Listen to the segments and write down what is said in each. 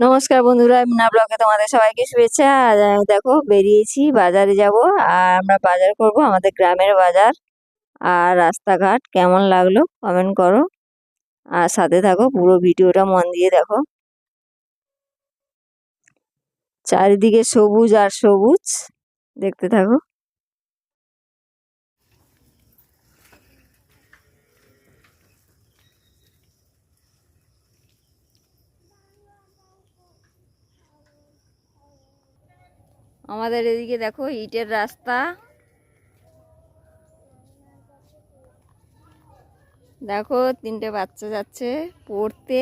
নমস্কার বন্ধুরা মিনা ব্লগে তোমাদের সবাইকে শুভেচ্ছা। আহ, দেখো বেরিয়েছি বাজারে যাব। আর আমরা বাজার করব আমাদের গ্রামের বাজার আর রাস্তাঘাট। কেমন লাগল কমেন্ট করো। আর সাথে থাকো পুরো ভিডিওটা মন দিয়ে দেখো। চারিদিকে সবুজ আর সবুজ দেখতে থাকো। আমাদের এদিকে দেখো ইটের রাস্তা। দেখো তিনটে বাচ্চা যাচ্ছে পড়তে।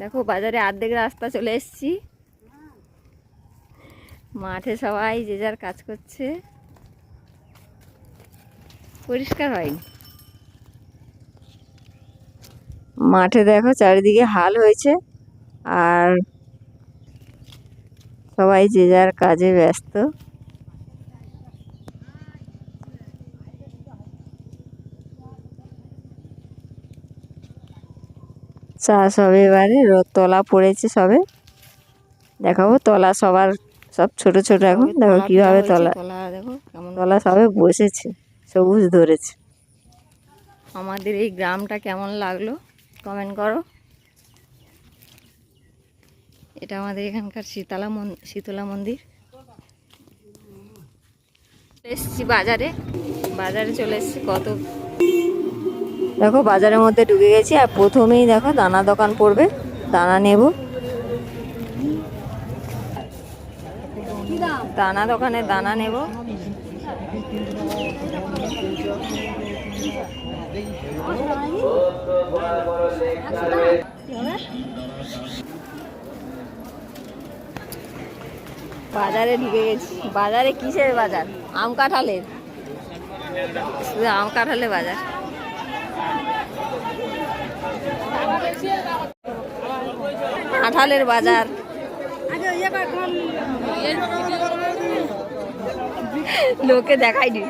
দেখো বাজারে অর্ধেক রাস্তা চলে এসেছি। মাঠে সবাই যে যার কাজ করছে। পরিষ্কার হয়নি। মাঠে দেখো চারিদিকে হাল হয়েছে। আর সবাই যে যার কাজে ব্যস্ত। চাষ হবে এবারে রোদ তলা পড়েছে সবে। দেখাবো তলা সবার সব ছোট ছোট এখন। দেখো কীভাবে তলা দেখো কেমন তলা সবে বসেছে সবুজ ধরেছে। আমাদের এই গ্রামটা কেমন লাগল? কমেন্ট করো। এটা আমাদের এখানকার শীতলা মন শীতলা মন্দির। এসছি বাজারে। বাজারে চলে এসছি কত দেখো, বাজারের মধ্যে ঢুকে গেছি, আর প্রথমেই দেখো, দানা দোকান পড়বে। দানা নেব। দানা দোকানে দানা নেব। বাজারে ঢুকে গেছি। বাজারে কিসের বাজার? আম কাঁঠালের। শুধু আম কাঁঠালের বাজার। কাঁঠালের বাজার। লোকে দেখাইনি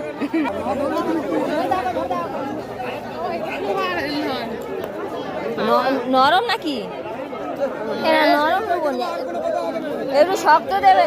ন- নরম নাকি? নরম নেব। একটু শক্ত দেবে।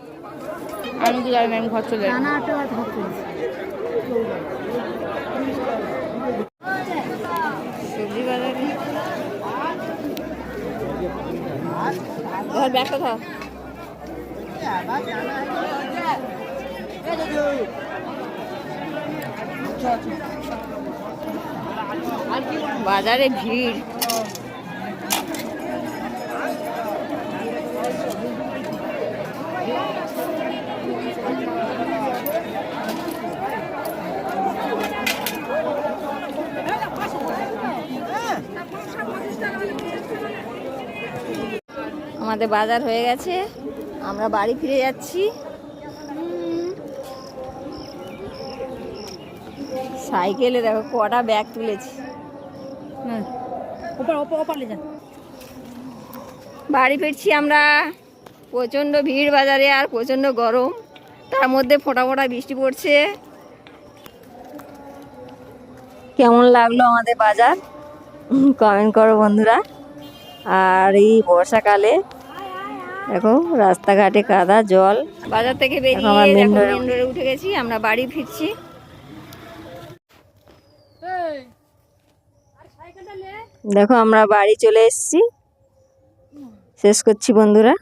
আমি কি জানি আমি ঘর চলে সবজি বাজারে ধর ব্যাগটা ধর বাজারে ভিড়। আমাদের বাজার হয়ে গেছে। আমরা বাড়ি ফিরে যাচ্ছি। সাইকেলে দেখো কটা ব্যাগ তুলেছি। হ্যাঁ। বাড়ি ফিরছি আমরা। প্রচণ্ড ভিড় বাজারে আর প্রচণ্ড গরম। তার মধ্যে ফোটা ফোটা বৃষ্টি পড়ছে। কেমন লাগল আমাদের বাজার? কমেন্ট করো বন্ধুরা। আর এই বর্ষাকালে দেখো রাস্তাঘাটে কাদা জল। বাজার থেকে বেরিয়ে দেখো। মেন রোডে উঠে গেছি আমরা বাড়ি ফিরছি। দেখো আমরা বাড়ি চলে এসেছি। শেষ করছি বন্ধুরা।